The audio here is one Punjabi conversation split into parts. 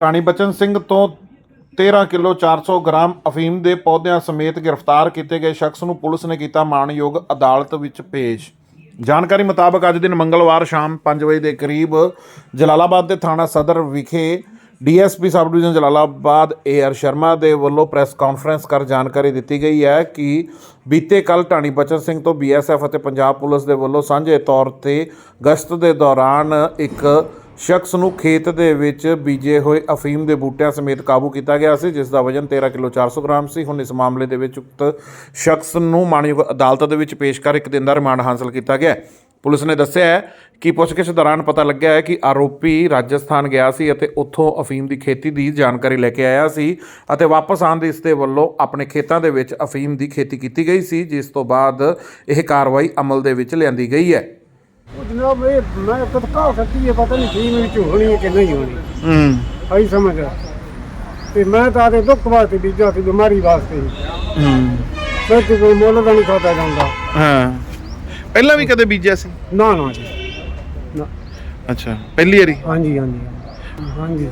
ਰਾਣੀ ਬਚਨ ਸਿੰਘ ਤੋਂ 13 ਕਿਲੋ 400 ਗ੍ਰਾਮ ਅਫੀਮ ਦੇ ਪੌਦਿਆਂ ਸਮੇਤ ਗ੍ਰਿਫਤਾਰ ਕੀਤੇ ਗਏ ਸ਼ਖਸ ਨੂੰ ਪੁਲਿਸ ਨੇ ਕੀਤਾ ਮਾਣਯੋਗ ਅਦਾਲਤ ਵਿੱਚ ਪੇਸ਼। ਜਾਣਕਾਰੀ ਮੁਤਾਬਕ ਅੱਜ ਦਿਨ ਮੰਗਲਵਾਰ ਸ਼ਾਮ 5 ਵਜੇ ਦੇ ਕਰੀਬ ਜਲਾਲਾਬਾਦ ਦੇ ਥਾਣਾ ਸਦਰ ਵਿਖੇ DSP sub division Jalalabad AR Sharma ਦੇ ਵੱਲੋਂ ਪ੍ਰੈਸ ਕਾਨਫਰੰਸ ਕਰ ਜਾਣਕਾਰੀ ਦਿੱਤੀ ਗਈ ਹੈ ਕਿ ਬੀਤੇ ਕੱਲ ਟਾਣੀ ਬਚਨ ਸਿੰਘ ਤੋਂ ਬੀਐਸਐਫ ਅਤੇ ਪੰਜਾਬ ਪੁਲਿਸ ਦੇ ਵੱਲੋਂ ਸਾਂਝੇ ਤੌਰ ਤੇ ਗਸ਼ਤ ਦੇ ਦੌਰਾਨ ਇੱਕ ਸ਼ਖਸ ਨੂੰ ਖੇਤ ਦੇ ਵਿੱਚ ਬੀਜੇ ਹੋਏ ਅਫੀਮ ਦੇ ਬੂਟਿਆਂ ਸਮੇਤ ਕਾਬੂ ਕੀਤਾ ਗਿਆ ਸੀ, ਜਿਸ ਦਾ ਵਜ਼ਨ 13 ਕਿਲੋ 400 ਗ੍ਰਾਮ ਸੀ। ਹੁਣ ਇਸ ਮਾਮਲੇ ਦੇ ਵਿੱਚ ਉਕਤ ਸ਼ਖਸ ਨੂੰ ਮਾਣਯੋਗ ਅਦਾਲਤ ਦੇ ਵਿੱਚ ਪੇਸ਼ ਕਰ ਇੱਕ ਦਿਨ ਦਾ ਰਿਮਾਂਡ ਹਾਸਲ ਕੀਤਾ ਗਿਆ ਪੁਲਿਸ ਨੇ ਦੱਸਿਆ ਹੈ ਕਿ ਪੁੱਛਗਿੱਛ ਦੌਰਾਨ ਪਤਾ ਲੱਗਿਆ ਹੈ ਕਿ ਆਰੋਪੀ ਰਾਜਸਥਾਨ ਗਿਆ ਸੀ ਅਤੇ ਉੱਥੋਂ ਅਫੀਮ ਦੀ ਖੇਤੀ ਦੀ ਜਾਣਕਾਰੀ ਲੈ ਕੇ ਆਇਆ ਸੀ ਅਤੇ ਵਾਪਸ ਆਉਣ ਦੇ ਇਸ ਦੇ ਵੱਲੋਂ ਆਪਣੇ ਖੇਤਾਂ ਦੇ ਵਿੱਚ ਅਫੀਮ ਦੀ ਖੇਤੀ ਕੀਤੀ ਗਈ ਸੀ, ਜਿਸ ਤੋਂ ਬਾਅਦ ਇਹ ਕਾਰਵਾਈ ਅਮਲ ਦੇ ਵਿੱਚ ਲਿਆਂਦੀ ਗਈ ਹੈ। ਉਹ ਜਨਾਬ ਇਹ ਮੈਂ ਕਤਕਾ ਸਕਤੀ ਹੈ ਪਤਾ ਨਹੀਂ ਕੀ ਵਿੱਚ ਹੋਣੀ ਹੈ ਕਿ ਨਹੀਂ ਹੋਣੀ। ਹੂੰ। ਆਈ ਸਮਝ। ਤੇ ਮੈਂ ਤਾਂ ਆਦੇ ਦੁੱਖ ਵਾਸਤੇ ਬੀਜਾ ਸੀ ਬਿਮਾਰੀ ਵਾਸਤੇ। ਹੂੰ। ਮੈਂ ਤੇ ਕੋਈ ਮੁੱਲ ਦਾ ਨਹੀਂ ਖਾਦਾ ਜਾਂਦਾ। ਹਾਂ। ਪਹਿਲਾਂ ਵੀ ਕਦੇ ਬੀਜਿਆ ਸੀ? ਨਾ ਨਾ ਜੀ। ਨਾ। ਅੱਛਾ ਪਹਿਲੀ ਵਾਰੀ? ਹਾਂਜੀ ਹਾਂਜੀ। ਹਾਂਜੀ।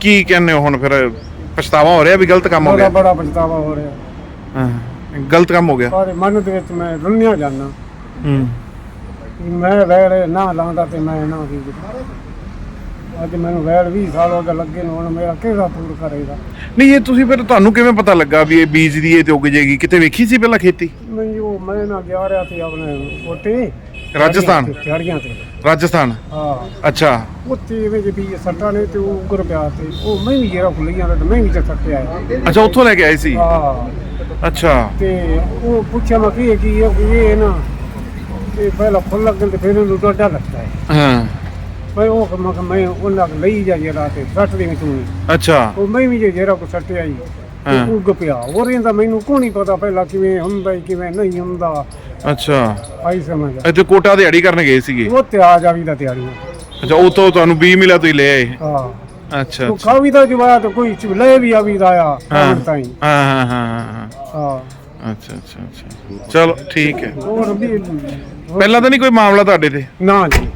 ਕੀ ਕਹਿੰਦੇ ਹੋ ਹੁਣ ਫਿਰ? ਪਛਤਾਵਾ ਹੋ ਰਿਹਾ ਵੀ ਗਲਤ ਕੰਮ ਹੋ ਬੜਾ ਗਿਆ? ਬੜਾ ਪਛਤਾਵਾ ਹੋ ਰਿਹਾ। ਹਾਂ। ਗਲਤ ਕੰਮ ਹੋ ਗਿਆ? ਪਰ ਮਨ ਦੇ ਵਿੱਚ ਮੈਂ ਰੁੰਨਿਆ ਜਾਂਦਾ। ਹੂੰ। ਕਿ ਮੈਂ ਵੈਰ ਨਾ ਲਾਉਂਦਾ ਤੇ ਮੈਂ ਨਾ ਕੀ ਅੱਜ ਮੈਨੂੰ ਵੈਰ 20 ਸਾਲ ਹੋ ਗਏ ਲੱਗੇ ਨੂੰ ਹੁਣ ਮੇਰਾ ਕਿਹੜਾ ਪੂਰ ਕਰੇਗਾ? ਨਹੀਂ ਇਹ ਤੁਸੀਂ ਫਿਰ ਤੁਹਾਨੂੰ ਕਿਵੇਂ ਪਤਾ ਲੱਗਾ ਵੀ ਇਹ ਬੀਜ ਦੀ ਇਹ ਤੇ ਉੱਗ ਜਾਏਗੀ ਕਿਤੇ ਵੇਖੀ ਸੀ ਪਹਿਲਾਂ ਖੇਤੀ? ਮੈਨੂੰ ਉਹ ਮੈਂ ਨਾ ਗਿਆ ਰਿਹਾ ਸੀ ਆਪਣੇ ਕੋਟੇ ਰਾਜਸਥਾਨ? ਝਾੜੀਆਂ ਤੇ। ਰਾਜਸਥਾਨ? ਹਾਂ। ਅੱਛਾ। ਉੱਥੇ ਇਹਦੇ ਜੇ ਵੀ ਸੱਟਾਂ ਨੇ ਤੇ ਉਹ ਉੱਗਰ ਪਿਆ ਤੇ ਉਹ ਮੈਂ ਵੀ ਜਿਹੜਾ ਖੁੱਲੀ ਜਾਂਦਾ ਤੇ ਮੈਂ ਵੀ ਤੇ ਸੱਟਿਆ ਅੱਛਾ ਉੱਥੋਂ ਲੈ ਕੇ ਆਏ ਸੀ? ਹਾਂ। ਅੱਛਾ। ਤੇ ਉਹ ਪੁੱਛਿਆ ਮੈਂ ਕੀ ਹੈ ਕੀ ਹੈ? ਕਿ ਇਹ ਨਾ ਇਹ ਪਹਿਲਾਂ ਫੁੱਲ ਲੱਗਣ ਤੇ ਫਿਰ ਇਹਨੂੰ ਡੋਡਾ ਲੱਗਦਾ ਹੈ। ਹਾਂ। ਮੈਂ ਉਹ ਮੈਂ ਕਿਹਾ ਮੈਂ ਉਹ ਲੱਗ ਲਈ ਜਾ ਜਿਹੜਾ ਤੇ ਸੱਟ ਦੇ ਵਿੱਚ ਤੂੰ ਅੱਛਾ। ਉਹ ਮੈਂ ਵੀ ਜੇ ਜਿਹੜਾ ਕੋ ਸੱਟਿਆ ਹੀ ਹਾਂ। ਉੱਗ ਪਿਆ। ਹੋਰ ਇਹਦਾ ਮੈਨੂੰ ਕੋਈ ਨਹੀਂ ਪਤਾ ਪਹਿਲਾਂ ਕਿਵੇਂ ਹੁੰਦਾ ਈ, ਕਿਵੇਂ ਨਹੀਂ ਹੁੰਦਾ। ਅੱਛਾ। ਆਈ ਸਮਝ ਆ। ਇੱਥੇ ਕੋਟਾ ਦਿਹਾੜੀ ਕਰਨ ਗਏ ਸੀਗੇ? ਉਹ ਤੇ ਆ ਜਾਵੀ ਦਾ ਤਿਆਰੀਆਂ ਅੱਛਾ ਉਹ ਤੋਂ ਤੁਹਾਨੂੰ 20 ਮਿਲਿਆ ਤੁਸੀਂ ਲੈ ਆਏ? ਹਾਂ। ਅੱਛਾ ਉਹ ਅੱਛਾ। ਖਾਵੀ ਦਾ ਜਵਾਬ ਤਾਂ ਕੋਈ ਚ ਲੈ ਵੀ ਆਵੀ ਦਾ ਆ ਹਾਂ। ਤਾਂ ਹੀ ਹਾਂ ਹਾਂ ਹਾਂ ਹਾਂ। ਹਾਂ। ਅੱਛਾ ਅੱਛਾ ਅੱਛਾ। ਚਲੋ ਠੀਕ ਹੈ। ਹੋਰ ਵੀ ਪਹਿਲਾਂ ਤਾਂ ਨਹੀਂ ਕੋਈ ਮਾਮਲਾ ਤੁਹਾਡੇ ਤੇ? ਨਾ ਜੀ।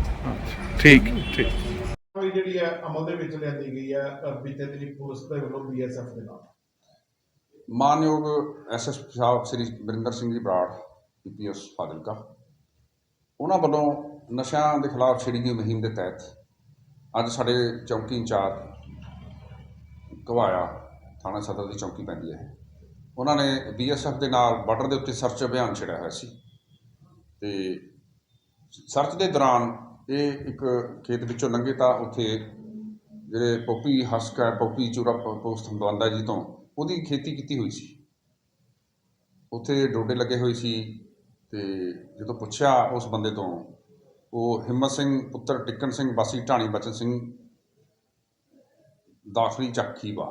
ਠੀਕ ਠੀਕ। ਕਾਰਵਾਈ ਜਿਹੜੀ ਹੈ ਅਮਲ ਦੇ ਵਿੱਚ ਲਿਆਂਦੀ ਗਈ ਹੈ ਬੀਤੇ ਦਿਨੀ ਪੁਲਿਸ ਦੇ ਵੱਲੋਂ ਬੀਐਸਐਫ ਦੇ ਨਾਲ। ਮਾਨਯੋਗ ਐਸਐਸ ਸਾਹਿਬ ਸ੍ਰੀ ਵਰਿੰਦਰ ਸਿੰਘ ਜੀ ਬਰਾੜ ਪੀਪੀਐਸ ਫਾਜ਼ਿਲਕਾ ਉਹਨਾਂ ਵੱਲੋਂ ਨਸ਼ਿਆਂ ਦੇ ਖਿਲਾਫ ਛੇੜੀ ਗਈ ਮੁਹਿੰਮ ਦੇ ਤਹਿਤ ਅੱਜ ਸਾਡੇ ਚੌਂਕੀ ਇੰਚਾਰਜ ਘਵਾਇਆ ਥਾਣਾ ਸਦਰ ਦੀ ਚੌਂਕੀ ਪੈਂਦੀ ਹੈ। ਉਹਨਾਂ ਨੇ ਬੀਐਸਐਫ ਦੇ ਨਾਲ ਬਾਰਡਰ ਦੇ ਉੱਤੇ ਸਰਚ ਅਭਿਆਨ ਛੇੜਿਆ ਹੋਇਆ ਸੀ। ਤੇ ਸਰਚ ਦੇ ਦੌਰਾਨ ਇਹ ਇੱਕ ਖੇਤ ਵਿੱਚੋਂ ਲੰਘੇ ਤਾਂ ਉੱਥੇ ਜਿਹੜੇ ਪੋਪੀ ਹਸਕ ਹੈ, ਪੋਪੀ ਚੂਰਾ ਪੋਸਟ ਬੰਦਾ ਜੀ ਤੋਂ, ਉਹਦੀ ਖੇਤੀ ਕੀਤੀ ਹੋਈ ਸੀ। ਉੱਥੇ ਡੋਡੇ ਲੱਗੇ ਹੋਏ ਸੀ ਤੇ ਜਦੋਂ ਪੁੱਛਿਆ ਉਸ ਬੰਦੇ ਤੋਂ, ਉਹ ਹਿੰਮਤ ਸਿੰਘ ਪੁੱਤਰ ਟਿੱਕਣ ਸਿੰਘ ਵਾਸੀ ਢਾਣੀ ਬਚਨ ਸਿੰਘ ਦਾਖਲੀ ਚੱਕੀਵਾ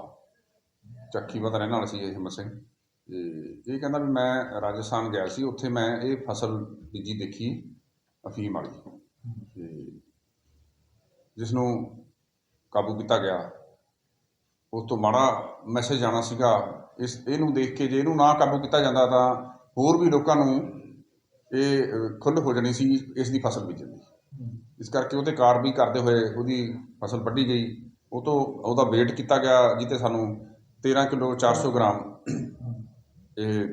ਚੱਕੀਵਾ ਦਾ ਰਹਿਣ ਵਾਲਾ ਸੀ ਇਹ ਹਿੰਮਤ ਸਿੰਘ। ਤੇ ਇਹ ਕਹਿੰਦਾ ਵੀ ਮੈਂ ਰਾਜਸਥਾਨ ਗਿਆ ਸੀ ਉੱਥੇ ਮੈਂ ਇਹ ਫਸਲ ਬੀਜੀ ਦੇਖੀ ਅਫੀਮ ਵਾਲੀ। ਤੇ ਜਿਸ ਨੂੰ ਕਾਬੂ ਕੀਤਾ ਗਿਆ ਉਸ ਤੋਂ ਮਾੜਾ ਮੈਸੇਜ ਆਣਾ ਸੀਗਾ ਇਸ ਇਹਨੂੰ ਦੇਖ ਕੇ ਜੇ ਇਹਨੂੰ ਨਾ ਕਾਬੂ ਕੀਤਾ ਜਾਂਦਾ ਤਾਂ ਹੋਰ ਵੀ ਲੋਕਾਂ ਨੂੰ ਇਹ ਅ, ਖੁੱਲ੍ਹ ਹੋ ਜਾਣੀ ਸੀ ਇਸ ਦੀ ਫਸਲ ਬੀਜਣ ਦੀ। ਇਸ ਕਰਕੇ ਉਹਦੇ ਕਾਰ ਵੀ ਕਰਦੇ ਹੋਏ ਉਹਦੀ ਫਸਲ ਵੱਢੀ ਗਈ। ਉਹ ਤੋਂ ਉਹਦਾ weight ਕੀਤਾ ਗਿਆ ਜਿੱਤੇ ਸਾਨੂੰ 13 ਕਿਲੋ 400 ਗ੍ਰਾਮ ਇਹ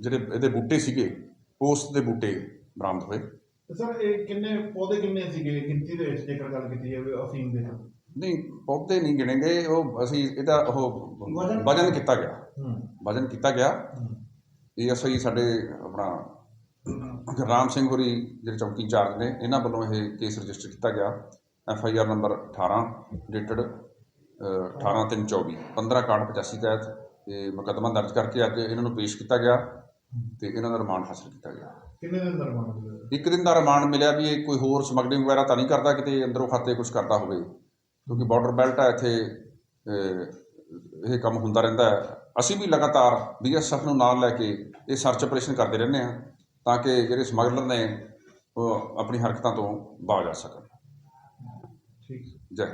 ਜਿਹੜੇ ਇਹਦੇ ਬੂਟੇ ਸੀਗੇ ਪੋਸਟ ਦੇ ਬੂਟੇ ਬਰਾਮਦ ਹੋਏ। ਸਰ ਇਹ ਕਿੰਨੇ ਪੌਦੇ ਕਿੰਨੇ ਸੀਗੇ? ਗਿਣਤੀ ਦੇ ਵਿੱਚ ਜੇਕਰ ਗੱਲ ਕੀਤੀ ਜਾਵੇ ਅਫੀਮ ਦੇ। ਨਹੀਂ ਪੌਦੇ ਨਹੀਂ ਗਿਣੇ ਗਏ। ਉਹ ਅਸੀਂ ਇਹਦਾ ਉਹ ਵਜ਼ਨ? ਕੀਤਾ ਗਿਆ। ਵਜਨ ਕੀਤਾ ਗਿਆ। ਇਹ ਅਸੀਂ ਸਾਡੇ ਆਪਣਾ ਗੁਰਰਾਮ ਸਿੰਘ ਹੋਰੀ ਜਿਹੜੇ ਚੌਕੀ ਇੰਚਾਰਜ ਨੇ ਇਹਨਾਂ ਵੱਲੋਂ ਇਹ ਕੇਸ ਰਜਿਸਟਰ ਕੀਤਾ ਗਿਆ। F I R number 18 dated 18324 156185 ਤਹਿਤ ਇਹ ਮੁਕੱਦਮਾ ਦਰਜ ਕਰਕੇ ਅੱਜ ਇਹਨਾਂ ਨੂੰ ਪੇਸ਼ ਕੀਤਾ ਗਿਆ ਤੇ ਇਹਨਾਂ ਦਾ ਰਿਮਾਂਡ ਹਾਸਲ ਕੀਤਾ ਗਿਆ। ਕਿੰਨੇ ਦਿਨ ਦਾ ਰਿਮਾਂਡ ਮਿਲਿਆ? ਇੱਕ ਦਿਨ ਦਾ ਰਿਮਾਂਡ ਮਿਲਿਆ ਵੀ ਇਹ ਕੋਈ ਹੋਰ ਸਮਗਲਿੰਗ ਵਗੈਰਾ ਤਾਂ ਨਹੀਂ ਕਰਦਾ ਕਿਤੇ ਅੰਦਰੋਂ ਖਾਤੇ ਕੁਝ ਕਰਦਾ ਹੋਵੇ। ਕਿਉਂਕਿ ਬਾਰਡਰ ਬੈਲਟ ਹੈ ਇੱਥੇ ਇਹ ਕੰਮ ਹੁੰਦਾ ਰਹਿੰਦਾ ਹੈ। ਅਸੀਂ ਵੀ ਲਗਾਤਾਰ ਬੀਐਸਐਫ ਨੂੰ ਨਾਲ ਲੈ ਕੇ ਇਹ ਸਰਚ ਆਪਰੇਸ਼ਨ ਕਰਦੇ ਰਹਿੰਦੇ ਹਾਂ ਤਾਂ ਕਿ ਜਿਹੜੇ ਸਮਗਲਰ ਨੇ ਉਹ ਆਪਣੀ ਹਰਕਤਾਂ ਤੋਂ ਬਾਜ਼ ਆ ਸਕਣ। ਠੀਕ। ਜੈ